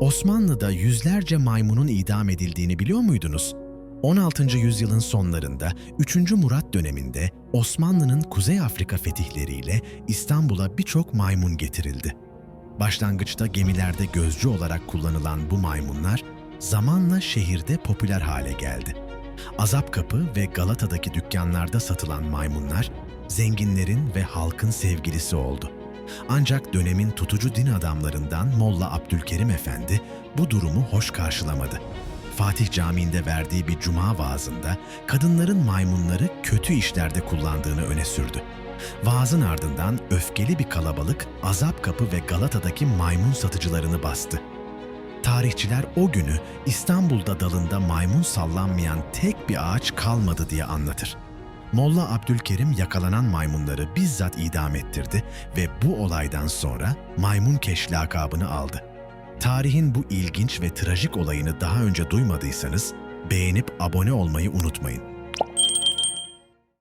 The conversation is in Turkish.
Osmanlı'da yüzlerce maymunun idam edildiğini biliyor muydunuz? 16. yüzyılın sonlarında 3. Murat döneminde Osmanlı'nın Kuzey Afrika fetihleriyle İstanbul'a birçok maymun getirildi. Başlangıçta gemilerde gözcü olarak kullanılan bu maymunlar zamanla şehirde popüler hale geldi. Azapkapı ve Galata'daki dükkanlarda satılan maymunlar zenginlerin ve halkın sevgilisi oldu. Ancak dönemin tutucu din adamlarından Molla Abdülkerim Efendi bu durumu hoş karşılamadı. Fatih Camii'nde verdiği bir cuma vaazında kadınların maymunları kötü işlerde kullandığını öne sürdü. Vaazın ardından öfkeli bir kalabalık Azapkapı ve Galata'daki maymun satıcılarını bastı. Tarihçiler o günü İstanbul'da dalında maymun sallanmayan tek bir ağaç kalmadı diye anlatır. Molla Abdülkerim yakalanan maymunları bizzat idam ettirdi ve bu olaydan sonra Maymun Keş lakabını aldı. Tarihin bu ilginç ve trajik olayını daha önce duymadıysanız beğenip abone olmayı unutmayın.